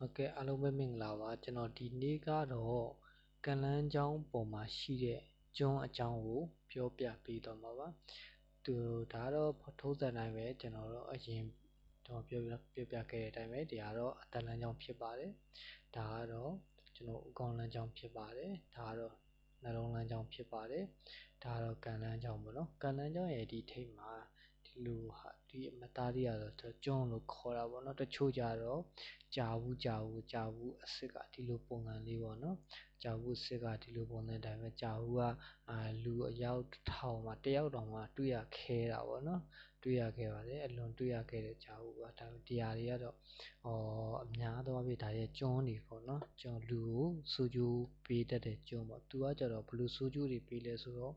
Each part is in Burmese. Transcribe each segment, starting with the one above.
ဟုတ်ကဲ့အားလုံးပဲမင်္ဂလာပါကျွန်တော်ဒီနေ့ကတော့ကလန်းချောင်းပေါ်မှာရှိတဲ့ကျွန်းအကြောင်းကိုပြောပြပေးတော့မှာပါသူဒါတော့ထုံးစံတိုင်းပဲကျွန်တော်တို့အရင်တော့ပြောပြပြောပြခဲ့တဲ့အတိုင်းပဲဒီကတော့အသက်လန်းချောင်းဖြစ်ပါတယ်ဒါကတော့ကျွန်တော်ဥကောင်းလန်းချောင်းဖြစ်ပါတယ်ဒါကတော့နှလုံးလန်းချောင်းဖြစ်ပါတယ်ဒါကတော့ကန်လန်းချောင်းပေါ့နော်ကန်လန်းချောင်းရဲ့ဒီထိပ်မှာဒီ လိုဟာဒီအမသားတွေကတော့ကျွန်းလို့ခေါ်တာပေါ့နော်တချို့ကြတော့ကြာဘူးကြာဘူးကြာဘူးအစ်စ်ကဒီလိုပုံစံလေးပေါ့နော်ကြာဘူးအစ်စ်ကဒီလိုပုံစံတိုင်းပဲကြာဘူးကအာလူအယောက်ထောင်မှာတယောက်တောင်မှတွေ့ရခဲတာပေါ့နော်တွေ့ရခဲ့ပါတယ်အလွန်တွေ့ရခဲ့တဲ့ကြာဘူးကဒါပေမဲ့တရားတွေကတော့ဟောအများသောအားဖြင့်ဒါရဲ့ကျွန်းတွေပေါ့နော်ကျွန်းလူကိုစူးကျူးပေးတတ်တဲ့ကျွန်းပေါ့သူကကြတော့ဘလို့စူးကျူးတွေပေးလဲဆိုတော့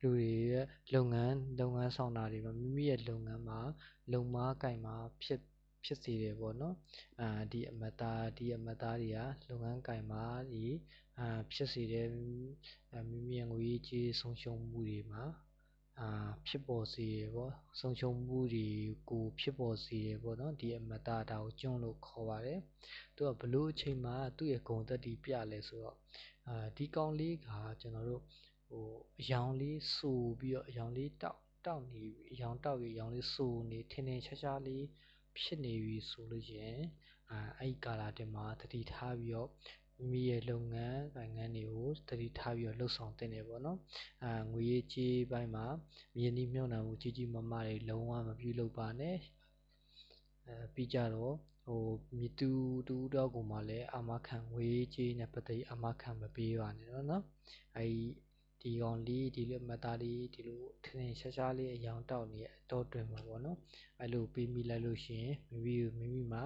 လူတွေရဲ့လုပ်ငန်းလုပ်ငန်းဆောင်တာတွေမှာမိမိရဲ့လုပ်ငန်းမှာလုံမားကင်မှာဖြစ်ဖြစ်စေတယ်ပေါ့နော်အာဒီအမသားဒီအမသားတွေကလုပ်ငန်းကင်မှာဒီအာဖြစ်စေတဲ့မိမိရဲ့ငွေကြေးဆုံးရှုံးမှုတွေမှာ အာဖြစ်ပေါ်စေရပေါ့ဆုံးရှုံးမှုတွေကိုဖြစ်ပေါ်စေရပေါ့နော်ဒီအမတာဒါကိုကျွန်းလို့ခေါ်ပါတယ်သူကဘလို့အချိန်မှာသူ့ရဲ့ဂုံသက်တီပြလဲဆိုတော့အာဒီကောင်လေးကကျွန်တော်တို့ဟိုအယောင်လေးစူပြီးတော့အယောင်လေးတောက်တောက်နေပြီအယောင်တောက်ပြီးအယောင်လေးစူနေထင်းထင်းရှားရှားလေးဖြစ်နေပြီဆိုလို့ရင်အာအဲ့ဒီကာလာတင်မှာတတိထားပြီးတော့ မိမိရဲ့လုပ်ငန်းကိုင်ငန်းတွေကိုတတိထားပြီးတော့လှုပ်ဆောင်တင်တယ်ပေါ့နော်အာငွေရေးကြေးပိုင်းမှာမြင်းနှီးမြှုပ်နှံမှုကြီးကြီးမားမားတွေလုံးဝမပြုလုပ်ပါနဲ့အဲပြီးကြတော့ဟိုမြတူတူတော့ကိုမှလည်းအာမခံငွေကြေးနဲ့ပတ်သက်အာမခံမပေးပါနဲ့တော့နော်အဲဒီ ဒီကောင်လေးဒီလိုမသားလေးဒီလိုထင်းထင်းရှားရှားလေးအယောင်တောက်နေတဲ့အတော့တွင်မှာပေါ့နော်အဲလိုပေးမိလိုက်လို့ရှိရင်မိမိမိမိမှာ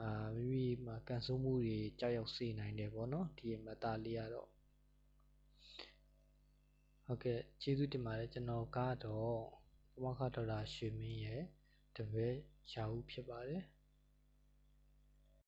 အာမိမိမှာကန်ဆိုးမှုတွေကြောက်ရောက်စေနိုင်တယ်ပေါ့နော်ဒီမသားလေးကတော့ဟုတ်ကဲ့ကျေးဇူးတင်ပါတယ်ကျွန်တော်ကတော့ဘဝခဒေါက်တာရွှေမင်းရဲ့တပည့်ရာဟုဖြစ်ပါတယ်